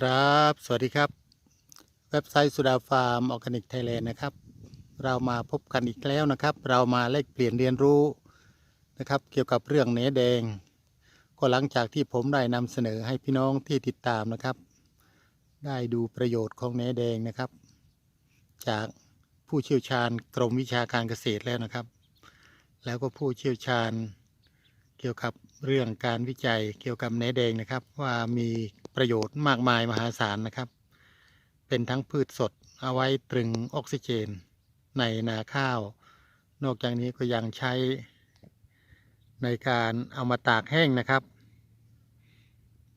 ครับ สวัสดีครับ เว็บไซต์สุดาฟาร์มออร์แกนิกไทยแลนด์นะครับ เรามาพบกันอีกแล้วนะครับ เรามาแลกเปลี่ยนเรียนรู้นะครับ เกี่ยวกับเรื่องเนื้อแดง ก็หลังจากที่ผมได้นำเสนอให้พี่น้องที่ติดตามนะครับ ได้ดูประโยชน์ของเนื้อแดงนะครับ จากผู้เชี่ยวชาญกรมวิชาการเกษตรแล้วนะครับ แล้วก็ผู้เชี่ยวชาญเกี่ยวกับเรื่องการวิจัยเกี่ยวกับเนื้อแดงนะครับ ว่ามี ประโยชน์มากมายมหาศาลนะครับ เป็นทั้งพืชสดเอาไว้ตรึงออกซิเจนในนาข้าว นอกจากนี้ก็ยังใช้ในการเอามาตากแห้งนะครับ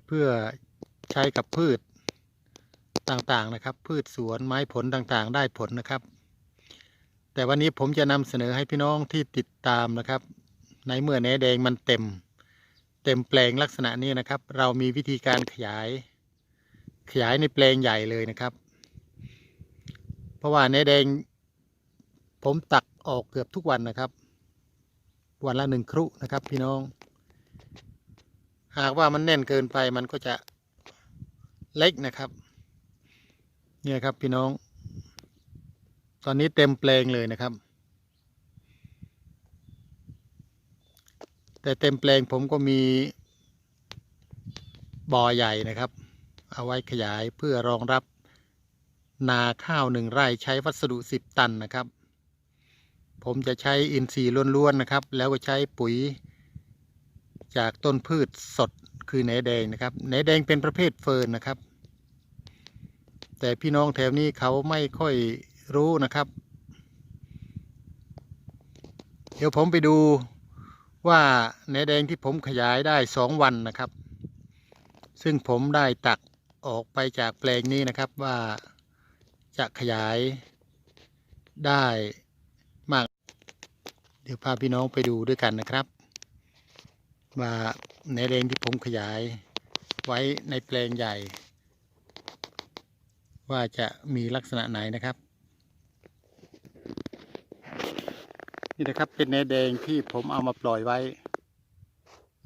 เพื่อใช้กับพืชต่างๆนะครับ พืชสวนไม้ผลต่างๆ ได้ผลนะครับ แต่วันนี้ผมจะนำเสนอให้พี่น้องที่ติดตามนะครับ ในเมื่อแหนแดงมันเต็ม เต็มแปลงลักษณะนี้นะครับ เรามีวิธีการขยาย ขยายในแปลงใหญ่เลยนะครับ เพราะว่าแหนแดง ผมตักออกเกือบทุกวันนะครับ วันละหนึ่งครุนะครับ พี่น้อง หากว่ามันแน่นเกินไปมันก็จะเล็กนะครับ เนี่ยครับพี่น้อง ตอนนี้เต็มแปลงเลยนะครับ แต่เต็มแปลงผมก็มีบ่อใหญ่นะครับ เอาไว้ขยายเพื่อรองรับนาข้าวหนึ่งไร่ใช้วัสดุสิบตันนะครับ ผมจะใช้อินทรีย์ล้วนๆนะครับ แล้วก็ใช้ปุ๋ย จากต้นพืชสดคือแหนแดงนะครับแหนแดงเป็นประเภทเฟิร์นนะครับ แต่พี่น้องแถวนี้เขาไม่ค่อยรู้นะครับ เดี๋ยวผมไปดู ว่าแหนแดงที่ผมขยายได้สองวันนะครับ ซึ่งผมได้ตักออกไปจากแปลงนี้นะครับว่าจะขยายได้มาก เดี๋ยวพาพี่น้องไปดูด้วยกันนะครับ ว่าแหนแดงที่ผมขยายไว้ในแปลงใหญ่ ว่าจะมีลักษณะไหนนะครับ นี่นะครับเป็นเนแดงที่ผมเอามาปล่อยไว้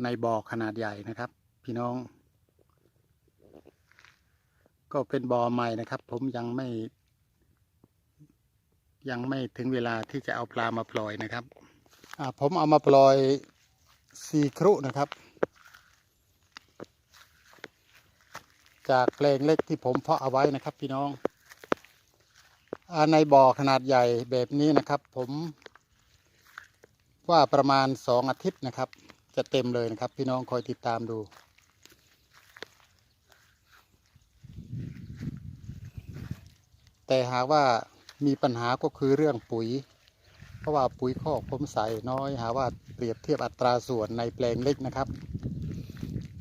ในบ่อขนาดใหญ่นะครับ พี่น้อง ก็เป็นบ่อใหม่นะครับ ผมยังไม่ ยังไม่ถึงเวลาที่จะเอาปลามาปล่อยนะครับผมเอามาปล่อยสี่ครุนะครับ จากแปลงเล็กที่ผมเพาะเอาไว้นะครับ พี่น้องในบ่อขนาดใหญ่แบบนี้นะครับ ผม ว่าประมาณสองอาทิตย์นะครับ จะเต็มเลยนะครับ พี่น้องคอยติดตามดูแต่หากว่ามีปัญหาก็คือเรื่องปุ๋ย เพราะว่าปุ๋ยคอกผมใส่น้อย หาว่าเปรียบเทียบอัตราส่วนในแปลงเล็กนะครับ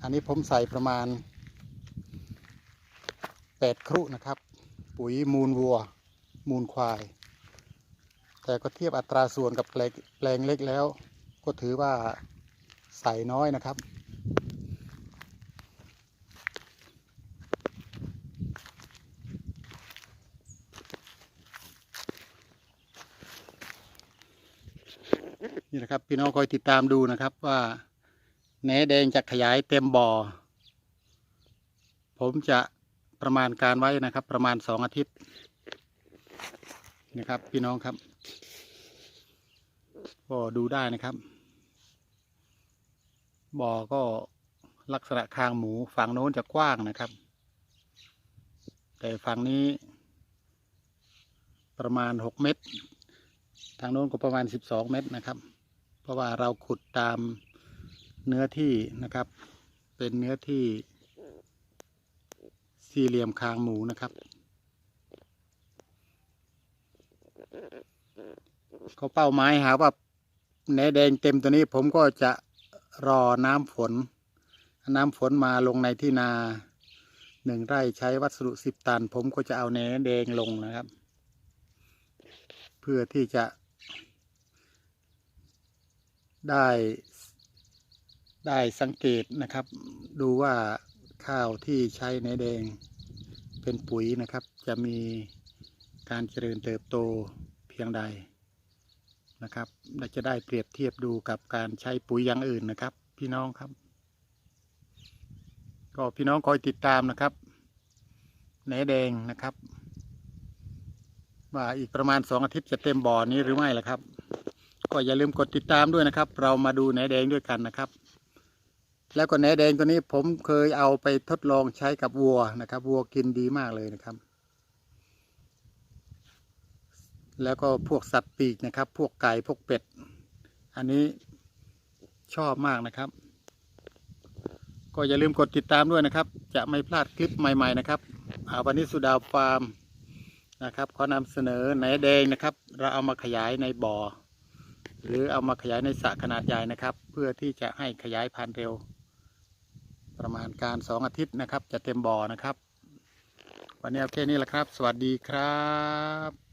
อันนี้ผมใส่ประมาณแปดครุนะครับ ปุ๋ยมูลวัว มูลควาย แต่ก็เทียบอัตราส่วนกับแปลงแปลงเล็กแล้ว ก็ถือว่าใส่น้อยนะครับ นี่นะครับพี่น้องคอยติดตามดูนะครับว่าแหนแดงจะขยายเต็มบ่อ ผมจะประมาณการไว้นะครับ ประมาณสองอาทิตย์ นะครับ พี่น้องครับ ก็ดูได้นะครับ บ่อก็ลักษณะคางหมูฝั่งโน้นจะกว้างนะครับ แต่ฝั่งนี้ ประมาณหกเมตร ทางโน้นก็ประมาณสิบสองเมตรนะครับ เพราะว่าเราขุดตามเนื้อที่นะครับ เป็นเนื้อที่สี่เหลี่ยมคางหมูนะครับ เขาเป้าหมายหาว่าแหนแดงเต็มตัวนี้ผมก็จะรอน้ำฝน น้ำฝนมาลงในที่นาหนึ่งไร่ใช้วัสดุสิบตัน ผมก็จะเอาแหนแดงลงนะครับ เพื่อที่จะ ได้ได้สังเกตนะครับ ดูว่าข้าวที่ใช้ในแดงเป็นปุ๋ยนะครับ จะมีการเจริญเติบโต พียงใดนะครับและจะได้เปรียบเทียบดูกับการใช้ปุ๋ยอย่างอื่นนะครับ พี่น้องครับ ก็พี่น้องคอยติดตามนะครับแหนแดงนะครับ ว่าอีกประมาณสองอาทิตย์จะเต็มบ่อนี้หรือไม่ล่ะครับ ก็อย่าลืมกดติดตามด้วยนะครับ เรามาดูแหนแดงด้วยกันนะครับ แล้วก็แหนแดงตัวนี้ผมเคยเอาไปทดลองใช้กับวัวนะครับ วัวกินดีมากเลยนะครับ แล้วก็พวกสัตว์ปีกนะครับ พวกไก่พวกเป็ด อันนี้ชอบมากนะครับ ก็อย่าลืมกดติดตามด้วยนะครับ จะไม่พลาดคลิปใหม่ๆนะครับอ่าวันนี้สุดาวฟาร์มนะครับขอนำเสนอแหนแดงนะครับ เราเอามาขยายในบ่อ หรือเอามาขยายในสระขนาดใหญ่นะครับ เพื่อที่จะให้ขยายพันธุ์เร็ว ประมาณการสองอาทิตย์นะครับ จะเต็มบ่อนะครับ วันนี้เอาแค่นี้แหละครับ สวัสดีครับ